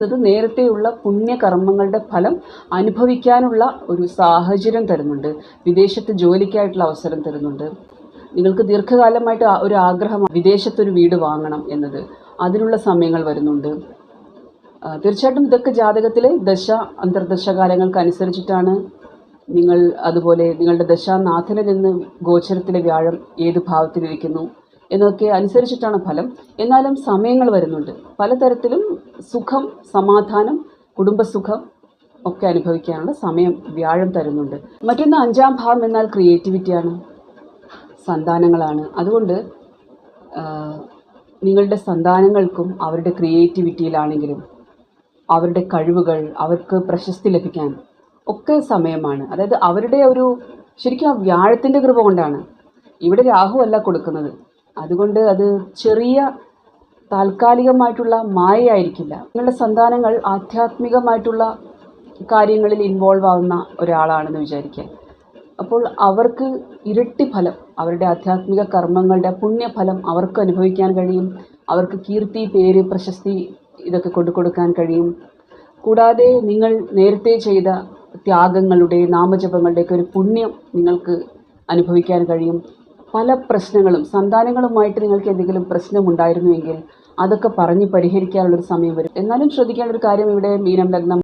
ഇത് നേരത്തെയുള്ള പുണ്യകർമ്മങ്ങളുടെ ഫലം അനുഭവിക്കാനുള്ള ഒരു സാഹചര്യം തരുന്നുണ്ട്. വിദേശത്ത് ജോലിക്കായിട്ടുള്ള അവസരം തരുന്നുണ്ട്. നിങ്ങൾക്ക് ദീർഘകാലമായിട്ട് ഒരു ആഗ്രഹം വിദേശത്തൊരു വീട് വാങ്ങണം എന്നത് അതിനുള്ള സമയങ്ങൾ വരുന്നുണ്ട്. തീർച്ചയായിട്ടും ഇതൊക്കെ ജാതകത്തിലെ ദശ അന്തർദശ കാലങ്ങൾക്ക് അനുസരിച്ചിട്ടാണ് നിങ്ങൾ അതുപോലെ നിങ്ങളുടെ ദശാനാഥനിൽ നിന്ന് ഗോചരത്തിലെ വ്യാഴം ഏത് ഭാവത്തിലിരിക്കുന്നു എന്നൊക്കെ അനുസരിച്ചിട്ടാണ് ഫലം. എന്നാലും സമയങ്ങൾ വരുന്നുണ്ട്. പലതരത്തിലും സുഖം സമാധാനം കുടുംബസുഖം ഒക്കെ അനുഭവിക്കാനുള്ള സമയം വ്യാഴം തരുന്നുണ്ട്. മറ്റൊന്ന് അഞ്ചാം ഭാവം എന്നാൽ ക്രിയേറ്റിവിറ്റിയാണ് സന്താനങ്ങളാണ്. അതുകൊണ്ട് നിങ്ങളുടെ സന്താനങ്ങൾക്കും അവരുടെ ക്രിയേറ്റിവിറ്റിയിലാണെങ്കിലും അവരുടെ കഴിവുകൾ അവർക്ക് പ്രശസ്തി ലഭിക്കാൻ ഒക്കെ സമയമാണ്. അതായത് അവരുടെ ഒരു ശരിക്കും ആ വ്യാഴത്തിന്റെ കൃപ കൊണ്ടാണ്. ഇവിടെ രാഹു അല്ല കൊടുക്കുന്നത്. അതുകൊണ്ട് അത് ചെറിയ താൽക്കാലികമായിട്ടുള്ള മായയായിരിക്കില്ല. നിങ്ങളുടെ സന്താനങ്ങൾ ആധ്യാത്മികമായിട്ടുള്ള കാര്യങ്ങളിൽ ഇൻവോൾവ് ആവുന്ന ഒരാളാണെന്ന് വിചാരിക്കുക. അപ്പോൾ അവർക്ക് ഇരട്ടി ഫലം അവരുടെ ആധ്യാത്മിക കർമ്മങ്ങളുടെ പുണ്യഫലം അവർക്ക് അനുഭവിക്കാൻ കഴിയും. അവർക്ക് കീർത്തി പേര് പ്രശസ്തി ഇതൊക്കെ കൊണ്ടു കൊടുക്കാൻ കഴിയും. കൂടാതെ നിങ്ങൾ നേരത്തെ ചെയ്ത ത്യാഗങ്ങളുടെ നാമജപങ്ങളുടെയൊക്കെ ഒരു പുണ്യം നിങ്ങൾക്ക് അനുഭവിക്കാൻ കഴിയും. പല പ്രശ്നങ്ങളും സന്താനങ്ങളുമായിട്ട് നിങ്ങൾക്ക് എന്തെങ്കിലും പ്രശ്നമുണ്ടായിരുന്നുവെങ്കിൽ അതൊക്കെ പറഞ്ഞ് പരിഹരിക്കാനുള്ളൊരു സമയം വരും. എന്നാലും ശ്രദ്ധിക്കേണ്ട ഒരു കാര്യം ഇവിടെ മീനം ലഗ്നം